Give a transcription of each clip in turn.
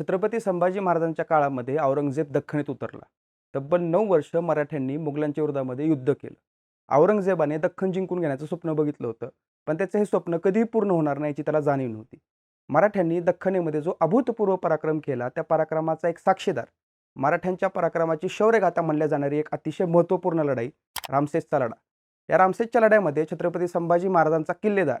छत्रपती संभाजी महाराजांच्या काळामध्ये औरंगजेब दख्खणीत उतरला. तब्बल नऊ वर्ष मराठ्यांनी मुघलांच्या विरोधामध्ये युद्ध केलं. औरंगजेबाने दख्खन जिंकून घेण्याचं स्वप्न बघितलं होतं पण त्याचं हे स्वप्न कधीही पूर्ण होणार नाही याची त्याला जाणीव नव्हती. मराठ्यांनी दख्खनेमध्ये जो अभूतपूर्व पराक्रम केला त्या पराक्रमाचा एक साक्षीदार मराठ्यांच्या पराक्रमाची शौर्यगाथा म्हणल्या जाणारी एक अतिशय महत्त्वपूर्ण लढाई रामसेसचा लढा. या रामसेसच्या लढ्यामध्ये छत्रपती संभाजी महाराजांचा किल्लेदार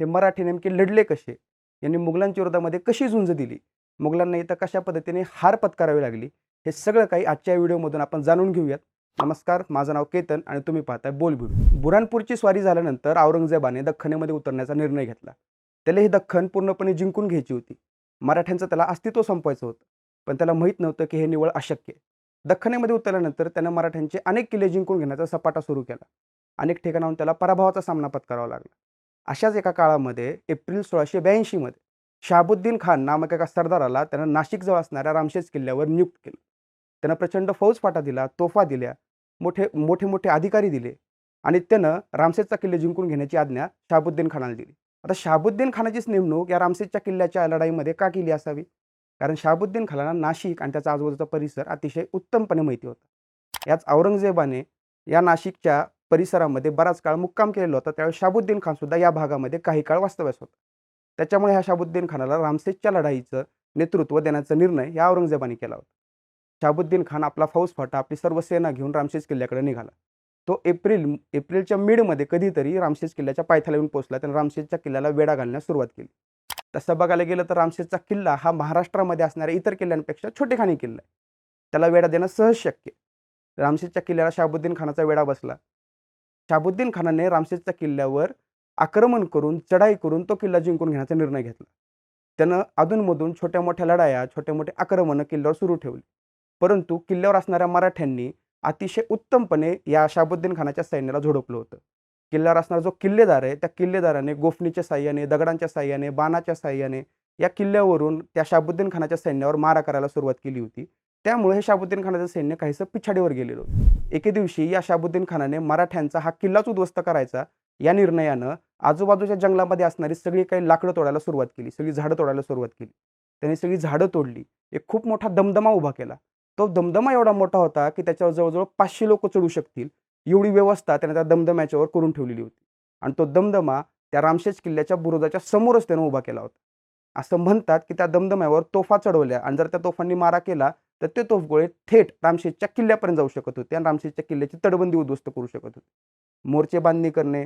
हे मराठी नेमके लढले कसे? यांनी मुघलांच्या विरोधामध्ये कशी झुंज दिली? मुघलांना इथं कशा पद्धतीने हार पत्करावी लागली हे सगळं काही आजच्या व्हिडिओमधून आपण जाणून घेऊयात. नमस्कार माझं नाव केतन आणि तुम्ही पाहताय बोल बुरानपूरची स्वारी झाल्यानंतर औरंगजेबाने दख्खनेमध्ये उतरण्याचा निर्णय घेतला. त्याला ही दख्खन पूर्णपणे जिंकून घ्यायची होती. मराठ्यांचं त्याला अस्तित्व संपवायचं होतं पण त्याला माहीत नव्हतं की हे निवळ अशक्य दख्खनेमध्ये उतरल्यानंतर त्यानं मराठ्यांचे अनेक किल्ले जिंकून घेण्याचा सपाटा सुरू केला. अनेक ठिकाणाहून त्याला पराभवाचा सामना पत्करावा लागला. अशाच एका काळामध्ये एप्रिल सोळाशे ब्याऐंशीमध्ये शहाबुद्दीन खान नामक एका सरदाराला त्यानं नाशिकजवळ असणाऱ्या रामशेज किल्ल्यावर नियुक्त केलं. त्यानं प्रचंड फौजफाटा दिला तोफा दिल्या मोठे मोठे मोठे अधिकारी दिले आणि त्यानं रामसेजचा किल्ले जिंकून घेण्याची आज्ञा शहाबुद्दीन खानाला दिली. आता शहाबुद्दीन खानाचीच नेमणूक या रामसेजच्या किल्ल्याच्या लढाईमध्ये का केली असावी? कारण शहाबुद्दीन खानाला नाशिक आणि त्याचा आजूबाजूचा परिसर अतिशय उत्तमपणे माहिती होता. याच औरंगजेबाने या नाशिकच्या परिसरामध्ये बराच काळ मुक्काम केलेला होता त्यावेळी शाबुद्दीन खानसुद्धा या भागामध्ये काही काळ वास्तव्यास होता. त्याच्यामुळे ह्या शाबुद्दीन खानाला रामसेसच्या लढाईचं नेतृत्व देण्याचा निर्णय या औरंगजेबाने केला होता. शाबुद्दीन खान आपला फौजफाटा आपली सर्व सेना घेऊन रामशेज किल्ल्याकडे निघाला. तो एप्रिल एप्रिलच्या मिडमध्ये कधीतरी रामशेज किल्ल्याच्या पायथ्याला येऊन पोहोचला. त्याने रामशेजच्या किल्ल्याला वेढा घालण्यास सुरुवात केली. तसं बघायला गेलं तर रामशेजचा किल्ला हा महाराष्ट्रामध्ये असणाऱ्या इतर किल्ल्यांपेक्षा छोटेखानी किल्ला आहे. त्याला वेढा देणं सहज शक्य आहे. किल्ल्याला शाबुद्दीन खानाचा वेढा बसला. शाबुद्दीन खानाने रामशेजच्या किल्ल्यावर आक्रमण करून चढाई करून तो किल्ला जिंकून घेण्याचा निर्णय घेतला. त्यानं अधूनमधून छोट्या मोठ्या लढाया छोटे मोठे आक्रमणं किल्ल्यावर सुरू ठेवली. परंतु किल्ल्यावर असणाऱ्या मराठ्यांनी अतिशय उत्तमपणे या शाबुद्दीन खानाच्या सैन्याला झोडपलं होतं. किल्ल्यावर असणारा जो किल्लेदार आहे त्या किल्लेदाराने गोफणीच्या साह्याने दगडांच्या साह्याने बाणाच्या साह्याने या किल्ल्यावरून त्या शाबुद्दीन खानाच्या सैन्यावर मारा करायला सुरुवात केली होती. त्यामुळे हे शाबुद्दीन खानाचं सैन्य काहीसं पिछाडीवर गेलेलं होतं. एके दिवशी या शाबुद्दीन खानाने मराठ्यांचा हा किल्लाच उद्ध्वस्त करायचा या निर्णयानं आजूबाजूच्या जंगलामध्ये असणारी सगळी काही लाकडं तोडायला सुरुवात केली सगळी झाडं तोडायला सुरुवात केली. त्यांनी सगळी झाडं तोडली. एक खूप मोठा दमदमा उभा केला. तो दमदमा एवढा मोठा होता की त्याच्यावर जवळजवळ पाचशे लोक चढू शकतील एवढी व्यवस्था त्याने त्या दमदम्याच्यावर करून ठेवलेली होती. आणि तो दमदमा त्या रामशेज किल्ल्याच्या बुरुजाच्या समोरच त्यानं उभा केला होता. असं म्हणतात की त्या दमदम्यावर तोफा चढवल्या आणि जर त्या तोफांनी मारा केला तर ते तोफगोळे थेट रामशेजच्या किल्ल्यापर्यंत जाऊ शकत होते आणि रामशेजच्या किल्ल्याची तटबंदी उद्ध्वस्त करू शकत होते. मोर्चे बांधणी करणे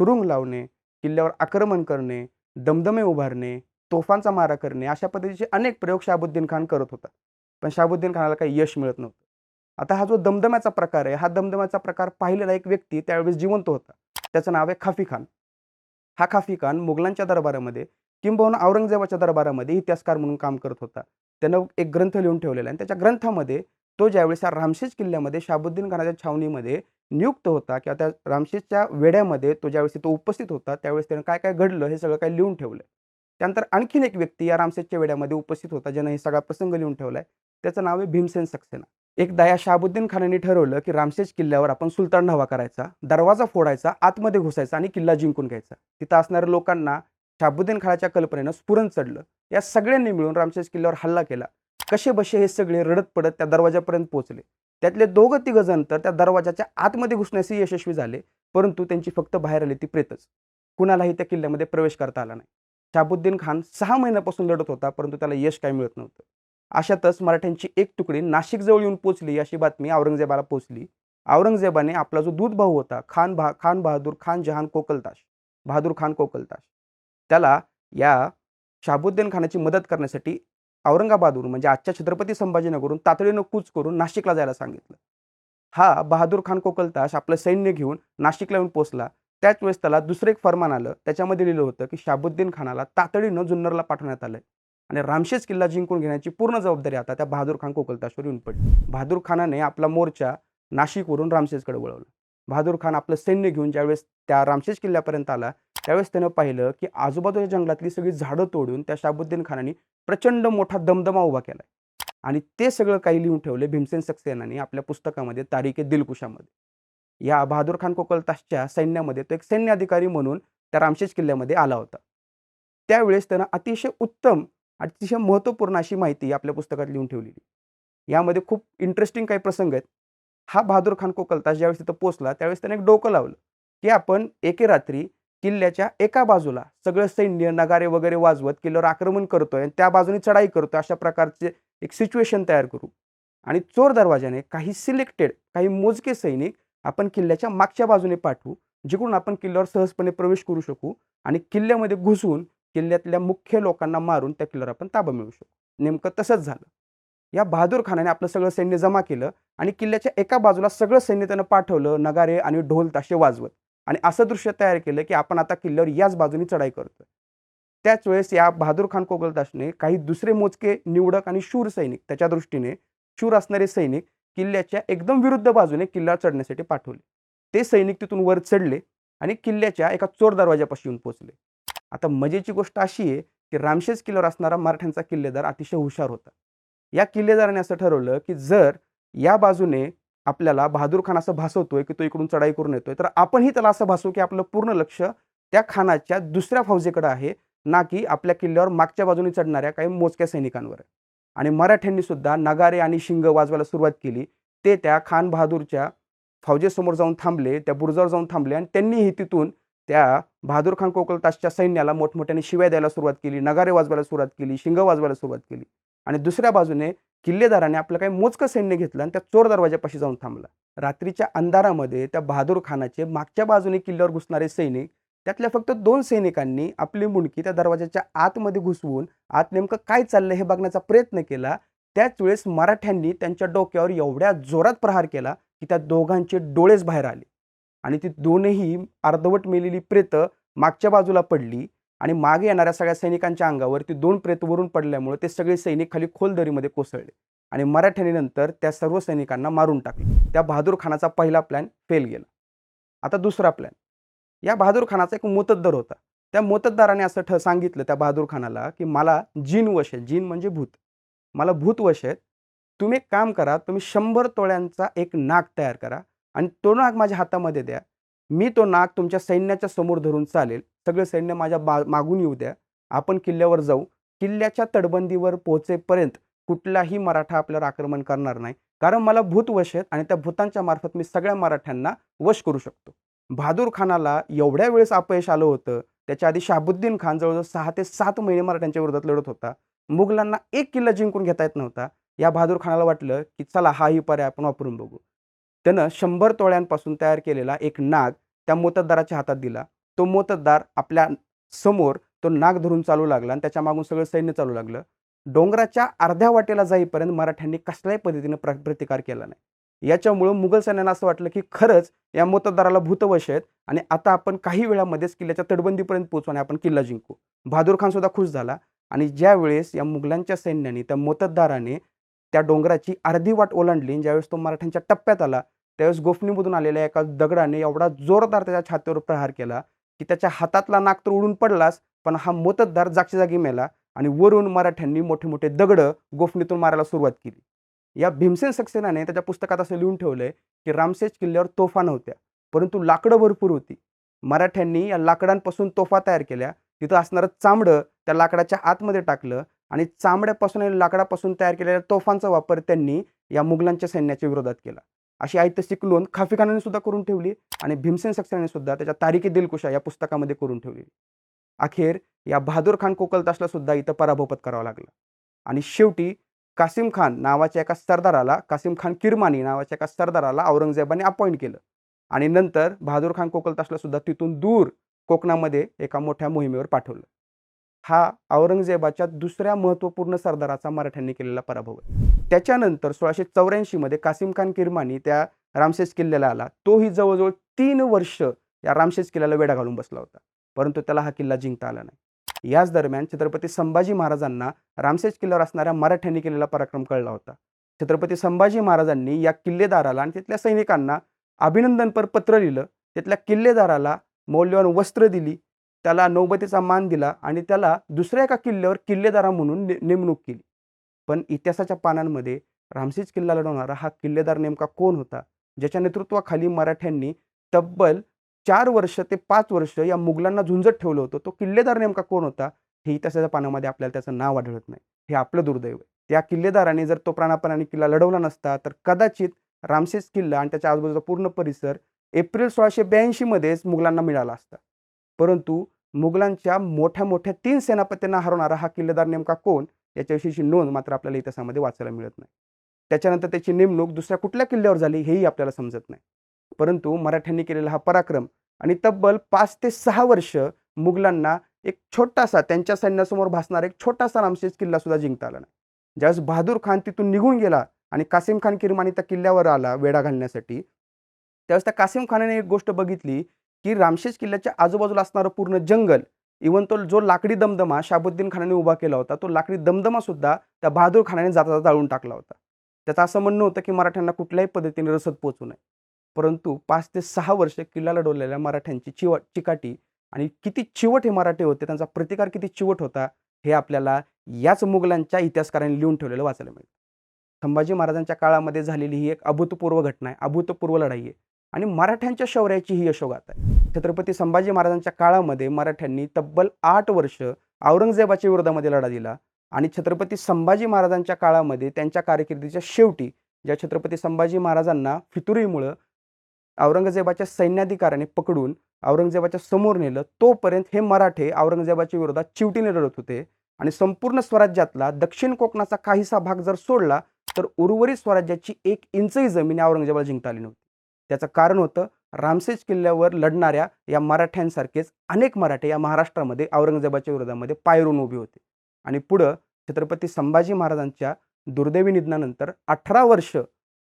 तुरुंग लावणे किल्ल्यावर आक्रमण करणे दमदमे उभारणे तोफांचा मारा करणे अशा पद्धतीचे अनेक प्रयोग शाबुद्दीन खान करत होता. पण शाबुद्दीन खानाला काही यश मिळत नव्हतं. आता हा जो दमदम्याचा प्रकार आहे हा दमदम्याचा प्रकार पाहिलेला एक व्यक्ती त्यावेळेस जिवंत होता. त्याचं नाव आहे खाफी खान. हा खाफी खान मुघलांच्या दरबारामध्ये किंबहुना औरंगजेबाच्या दरबारामध्ये इतिहासकार म्हणून काम करत होता. त्यानं एक ग्रंथ लिहून ठेवलेला आहे आणि त्याच्या ग्रंथामध्ये तो ज्यावेळेस रामशेष रामशेज किल्ल्यामध्ये शाबुद्दीन खानाच्या छावणीमध्ये नियुक्त होता किंवा त्या रामशेजच्या वेड्यामध्ये तो ज्यावेळेस तो उपस्थित होता त्यावेळेस त्यानं काय काय घडलं हे सगळं काय लिहून ठेवलं त्यानंतर आणखीन एक व्यक्ती या रामशेजच्या वेड्यामध्ये उपस्थित होता ज्यानं हे सगळा प्रसंग लिहून ठेवलाय. त्याचं नाव आहे भीमसेन सक्सेना. एकदा या शाबुद्दीन खानाने ठरवलं की रामशेज किल्ल्यावर आपण सुलतान हवा करायचा दरवाजा फोडायचा आतमध्ये घुसायचा आणि किल्ला जिंकून घ्यायचा. तिथं असणाऱ्या लोकांना शाबुद्दीन खानाच्या कल्पनेनं स्फुरण चढलं. या सगळ्यांनी मिळून रामशेष किल्ल्यावर हल्ला केला. कसे बसे हे सगळे रडत पडत त्या दरवाजापर्यंत पोहोचले. त्यातले दोघं तिघ जण तर त्या दरवाजाच्या आतमध्ये घुसण्यासही यशस्वी झाले परंतु त्यांची फक्त बाहेर आली ती प्रेतच. कुणालाही त्या किल्ल्यामध्ये प्रवेश करता आला नाही. शाबुद्दीन खान सहा महिन्यापासून लढत होता परंतु त्याला यश काय मिळत नव्हतं. अशातच मराठ्यांची एक तुकडी नाशिकजवळ येऊन पोचली अशी बातमी औरंगजेबाला पोचली औरंगजेबाने आपला जो दूध भाऊ होता खान भा खान बहादूर खान जहान कोकलताश बहादूर खान कोकलताश. त्याला या शाबुद्दीन खानाची मदत करण्यासाठी औरंगाबादवरून म्हणजे आजच्या छत्रपती संभाजीनगरवरून तातडीनं कूच करून नाशिकला जायला सांगितलं. हा बहादूर खान कोकलताश आपलं सैन्य घेऊन नाशिकला येऊन पोचला त्याच वेळेस त्याला दुसरं एक फरमान आलं. त्याच्यामध्ये लिहिलं होतं की शाबुद्दीन खानाला तातडीनं जुन्नरला पाठवण्यात आलंय. आणि रामशेज किल्ला जिंकून घेण्याची पूर्ण जबाबदारी आता त्या बहादूर खान कोकलताशवर येऊन पडली. बहादूर खानाने आपला मोर्चा नाशिकवरून रामशेजकडे वळवला. बहादूर खान आपलं सैन्य घेऊन ज्यावेळेस त्या रामशेज किल्ल्यापर्यंत आला त्यावेळेस त्यानं पाहिलं की आजूबाजूच्या जंगलातली सगळी झाडं तोडून त्या शाबुद्दीन खानाने प्रचंड मोठा दमदमा उभा केला आणि ते सगळं काही लिहून ठेवले भीमसेन सक्सेनाने आपल्या पुस्तकामध्ये तारिके दिलकुशामध्ये या बहादूर खान कोकलताशच्या सैन्यामध्ये तो एक सैन्य अधिकारी म्हणून त्या रामशेज किल्ल्यामध्ये आला होता. त्यावेळेस त्यानं अतिशय उत्तम अतिशय महत्त्वपूर्ण अशी माहिती आपल्या पुस्तकात लिहून ठेवलेली. यामध्ये खूप इंटरेस्टिंग काही प्रसंग आहेत. हा बहादूर खान कोकलतास ज्यावेळेस तिथं पोचला त्यावेळेस त्याने एक डोकं लावलं की आपण एके रात्री किल्ल्याच्या एका बाजूला सगळं सैन्य नगारे वगैरे वाजवत किल्ल्यावर आक्रमण करतोय आणि त्या बाजूने चढाई करतोय अशा प्रकारचे एक सिच्युएशन तयार करू. आणि चोर दरवाजाने काही सिलेक्टेड काही मोजके सैनिक आपण किल्ल्याच्या मागच्या बाजूने पाठवू जिकडून आपण किल्ल्यावर सहजपणे प्रवेश करू शकू आणि किल्ल्यामध्ये घुसून किल्ल्यातल्या मुख्य लोकांना मारून त्या किल्ल्यावर आपण ताबा मिळवू शकू. नेमकं तसंच झालं. या बहादूर खानाने आपलं सगळं सैन्य जमा केलं आणि किल्ल्याच्या एका बाजूला सगळं सैन्य त्यानं पाठवलं नगारे आणि ढोल ताशे वाजवत. आणि असं दृश्य तयार केलं की आपण आता किल्ल्यावर याच बाजूने चढाई करतोय. त्याच वेळेस या बहादूर खान कोगलदासने काही दुसरे मोजके निवडक आणि शूर सैनिक त्याच्या दृष्टीने शूर असणारे सैनिक किल्ल्याच्या एकदम विरुद्ध बाजूने किल्ल्यावर चढण्यासाठी पाठवले. ते सैनिक तिथून वर चढले आणि किल्ल्याच्या एका चोर दरवाजापाशी येऊन पोहोचले. आता मजेची गोष्ट अशी आहे की रामशेज किल्ल्यावर असणारा मराठ्यांचा किल्लेदार अतिशय हुशार होता. या किल्लेदाराने असं ठरवलं की जर या बाजूने आपल्याला बहादूर खान असं भासवतोय की तो इकडून चढाई करून येतोय. तर आपणही त्याला असं भासवू की आपलं पूर्ण लक्ष त्या खानाच्या दुसऱ्या फौजेकडे आहे ना की आपल्या किल्ल्यावर मागच्या बाजूने चढणाऱ्या काही मोजक्या सैनिकांवर आहे. आणि मराठ्यांनी सुद्धा नगारे आणि शिंग वाजवायला सुरुवात केली. ते त्या खान बहादूरच्या फौजेसमोर जाऊन थांबले त्या बुरुजावर जाऊन थांबले आणि त्यांनीही तिथून त्या बहादूर खान कोकलतासच्या सैन्याला मोठमोठ्याने शिव्या द्यायला सुरुवात केली नगारे वाजवायला सुरुवात केली शिंग वाजवायला सुरुवात केली. आणि दुसऱ्या बाजूने किल्लेदाराने आपलं काही मोजकं सैन्य घेतलं आणि त्या चोर दरवाजापाशी जाऊन थांबला. रात्रीच्या अंधारामध्ये त्या बहादूर खानाचे मागच्या बाजूने किल्ल्यावर घुसणारे सैनिक त्यातल्या फक्त दोन सैनिकांनी आपली मुंडकी त्या दरवाजाच्या आतमध्ये घुसवून आत नेमकं काय चाललंय हे बघण्याचा प्रयत्न केला. त्याच वेळेस मराठ्यांनी त्यांच्या डोक्यावर एवढ्या जोरात प्रहार केला की त्या दोघांचे डोळेच बाहेर आले आणि ती दोनही अर्धवट मेलेली प्रेतं मागच्या बाजूला पडली. आणि मागे येणाऱ्या सगळ्या सैनिकांच्या अंगावरती दोन प्रेत वरून पडल्यामुळे ते सगळे सैनिक खाली खोल दरीमध्ये कोसळले आणि मराठ्यांनी नंतर त्या सर्व सैनिकांना मारून टाकले. त्या बहादूर खानाचा पहिला प्लॅन फेल गेला. आता दुसरा प्लॅन या बहादूर खानाचा एक मोतद्दर होता. त्या मोतद्दाराने असं ठ सांगितलं त्या बहादूर खानाला की मला जीन वश आहे जीन म्हणजे भूत. मला भूत वश आहेत. तुम्ही एक काम करा तुम्ही शंभर तोळ्यांचा एक नाग तयार करा आणि तो नाग माझ्या हातामध्ये द्या. मी तो नाग तुमच्या सैन्याच्या समोर धरून चालेल. सगळे सैन्य माझ्या बा मागून येऊ द्या. आपण किल्ल्यावर जाऊ. किल्ल्याच्या तटबंदीवर पोहोचेपर्यंत कुठलाही मराठा आपल्यावर आक्रमण करणार नाही. कारण मला भूत वश आहेत आणि त्या भूतांच्या मार्फत मी सगळ्या मराठ्यांना वश करू शकतो. बहादूर खानाला एवढ्या वेळेस अपयश आलं होतं. त्याच्या आधी शाहबुद्दीन खान जवळजवळ सहा ते सात महिने मराठ्यांच्या विरोधात लढत होता. मुघलांना एक किल्ला जिंकून घेता येत नव्हता. या बहादूर खानाला वाटलं की चला हाही पर्याय आपण वापरून बघू. त्यानं शंभर तोळ्यांपासून तयार केलेला एक नाग त्या मोतद्दाराच्या हातात दिला. तो मोतद्दार आपल्यासमोर तो नाग धरून चालू लागला आणि त्याच्या मागून सगळं सैन्य चालू लागलं. डोंगराच्या अर्ध्या वाटेला जाईपर्यंत मराठ्यांनी कसल्याही पद्धतीने प्र प्रतिकार केला नाही. याच्यामुळं मुघल सैन्यानं असं वाटलं की खरंच या मोतद्दाराला भूतवश आहेत आणि आता आपण काही वेळामध्येच किल्ल्याच्या तटबंदीपर्यंत पोहोचू आणि आपण किल्ला जिंकू. बहादूर खान सुद्धा खुश झाला आणि ज्या वेळेस या मुघलांच्या सैन्याने त्या मोतद्दाराने त्या डोंगराची अर्धी वाट ओलांडली आणि ज्यावेळेस तो मराठ्यांच्या टप्प्यात आला त्यावेळेस गोफणीमधून आलेल्या एका दगडाने एवढा जोरदार त्याच्या छातीवर प्रहार केला की त्याच्या हातातला नाक तर उडून पडलाच पण हा मोतद्दार जागच्या जागी मेला आणि वरून मराठ्यांनी मोठे मोठे दगडं गोफणीतून मारायला सुरुवात केली. या भीमसेन सक्सेनाने त्याच्या पुस्तकात असं लिहून ठेवलंय की रामसेज किल्ल्यावर तोफा नव्हत्या परंतु लाकडं भरपूर होती. मराठ्यांनी या लाकडांपासून तोफा तयार केल्या. तिथं असणारं चामडं त्या लाकडाच्या आतमध्ये टाकलं आणि चामड्यापासून आणि लाकडापासून तयार केलेल्या तोफांचा वापर त्यांनी या मुघलांच्या सैन्याच्या विरोधात केला. अशी ऐतिहासिक लोन खाफीखानाने सुद्धा करून ठेवली आणि भीमसेन सक्सेनाने सुद्धा त्याच्या तारीखे दिलकुशा या पुस्तकामध्ये करून ठेवली. अखेर या बहादूर खान कोकलतासला सुद्धा इथं पराभव पत्करावा लागला. आणि शेवटी कासिम खान नावाच्या एका सरदाराला कासिम खान किरमानी नावाच्या एका सरदाराला औरंगजेबाने अपॉइंट केलं. आणि नंतर बहादूर खान कोकलतासला सुद्धा तिथून दूर कोकणामध्ये एका मोठ्या मोहिमेवर पाठवलं. हा औरंगजेबाच्या दुसऱ्या महत्त्वपूर्ण सरदाराचा मराठ्यांनी केलेला पराभव आहे. त्याच्यानंतर सोळाशे चौऱ्याऐंशीमध्ये कासिम खान किरमानी त्या रामशेज किल्ल्याला आला. तोही जवळजवळ तीन वर्ष या रामशेष किल्ल्याला वेढा घालून बसला होता. परंतु त्याला हा किल्ला जिंकता आला नाही. याच दरम्यान छत्रपती संभाजी महाराजांना रामशेज किल्ल्यावर असणाऱ्या मराठ्यांनी केलेला पराक्रम कळला होता. छत्रपती संभाजी महाराजांनी या किल्लेदाराला आणि तिथल्या सैनिकांना अभिनंदनपर पत्र लिहिलं. तिथल्या किल्लेदाराला मौल्यवान वस्त्र दिली. त्याला नौबतीचा मान दिला आणि त्याला दुसऱ्या एका किल्ल्यावर किल्लेदारा म्हणून ने नेमणूक केली. पण इतिहासाच्या पानांमध्ये रामसीज किल्ला लढवणारा हा किल्लेदार नेमका कोण होता? ज्याच्या नेतृत्वाखाली मराठ्यांनी तब्बल चार वर्ष ते पाच वर्ष या मुघलांना झुंजत ठेवलं होतं. तो किल्लेदार नेमका कोण होता? हे इतिहासाच्या पानामध्ये आपल्याला त्याचं नाव आढळत नाही. हे आपलं दुर्दैव आहे. त्या किल्लेदाराने जर तो प्राणापणाने किल्ला लढवला नसता तर कदाचित रामसेस किल्ला आणि त्याच्या आजूबाजूचा पूर्ण परिसर एप्रिल सोळाशे ब्याऐंशीमध्येच मुघलांना मिळाला असता. परंतु मुघलांच्या मोठ्या मोठ्या तीन सेनापत्यांना हरवणारा हा किल्लेदार नेमका कोण? याच्याविषयीची नोंद मात्र आपल्याला इतिहासामध्ये वाचायला मिळत नाही. त्याच्यानंतर त्याची नेमणूक दुसऱ्या कुठल्या किल्ल्यावर झाली हेही आपल्याला समजत नाही. परंतु मराठ्यांनी केलेला हा पराक्रम आणि तब्बल पाच ते सहा वर्ष मुघलांना एक छोटासा त्यांच्या सैन्यासमोर भासणारा एक छोटासा रामशेज किल्ला सुद्धा जिंकता आला नाही. ज्यावेळेस बहादूर खान तिथून निघून गेला आणि कासिम खान किरमानी त्या किल्ल्यावर आला वेढा घालण्यासाठी त्यावेळेस त्या कासिम खानाने एक गोष्ट बघितली की रामशेज किल्ल्याच्या आजूबाजूला असणारं पूर्ण जंगल इवन तो जो लाकडी दमदमा शाबुद्दीन खानाने उभा केला होता तो लाकडी दमदमा सुद्धा त्या बहादूर खानाने जाता जाता जाळून टाकला होता. त्याचं असं म्हणणं होतं की मराठ्यांना कुठल्याही पद्धतीने रसद पोचू नये. परंतु पाच ते सहा वर्ष किल्ला लढवलेल्या मराठ्यांची चिव चिकाटी आणि किती चिवट हे मराठे होते त्यांचा प्रतिकार किती चिवट होता हे आपल्याला याच मुघलांच्या इतिहासकारांनी लिहून ठेवलेलं वाचायला मिळतं. संभाजी महाराजांच्या काळामध्ये झालेली ही एक अभूतपूर्व घटना आहे. अभूतपूर्व लढाई आहे. आणि मराठ्यांच्या शौर्याची ही यशोगाथा आहे. छत्रपती संभाजी महाराजांच्या काळामध्ये मराठ्यांनी तब्बल आठ वर्ष औरंगजेबाच्या विरोधामध्ये लढा दिला आणि छत्रपती संभाजी महाराजांच्या काळामध्ये त्यांच्या कारकिर्दीच्या शेवटी ज्या छत्रपती संभाजी महाराजांना फितुरीमुळं औरंगजेबाच्या सैन्याधिकाऱ्याने पकडून औरंगजेबाच्या समोर नेलं तोपर्यंत हे मराठे औरंगजेबाच्या विरोधात चिवटीने लढत होते आणि संपूर्ण स्वराज्यातला दक्षिण कोकणाचा काहीसा भाग जर सोडला तर उर्वरित स्वराज्याची एक इंचही जमीन औरंगजेबाला जिंकता आली नव्हती. त्याचं कारण होतं रामसेज किल्ल्यावर लढणाऱ्या या मराठ्यांसारखेच अनेक मराठे या महाराष्ट्रामध्ये औरंगजेबाच्या विरोधामध्ये पायरून उभे होते. आणि पुढं छत्रपती संभाजी महाराजांच्या दुर्दैवी निधनानंतर अठरा वर्ष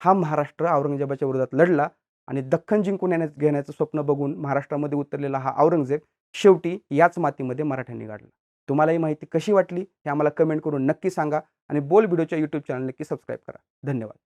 हा महाराष्ट्र औरंगजेबाच्या विरोधात लढला आणि दख्खन जिंकून येण्या घेण्याचं स्वप्न बघून महाराष्ट्रामध्ये उतरलेला हा औरंगजेब शेवटी याच मातीमध्ये मराठ्यांनी गाडला. तुम्हाला ही माहिती कशी वाटली हे आम्हाला कमेंट करून नक्की सांगा आणि बोल व्हिडिओच्या यूट्यूब चॅनल नक्की सबस्क्राईब करा. धन्यवाद.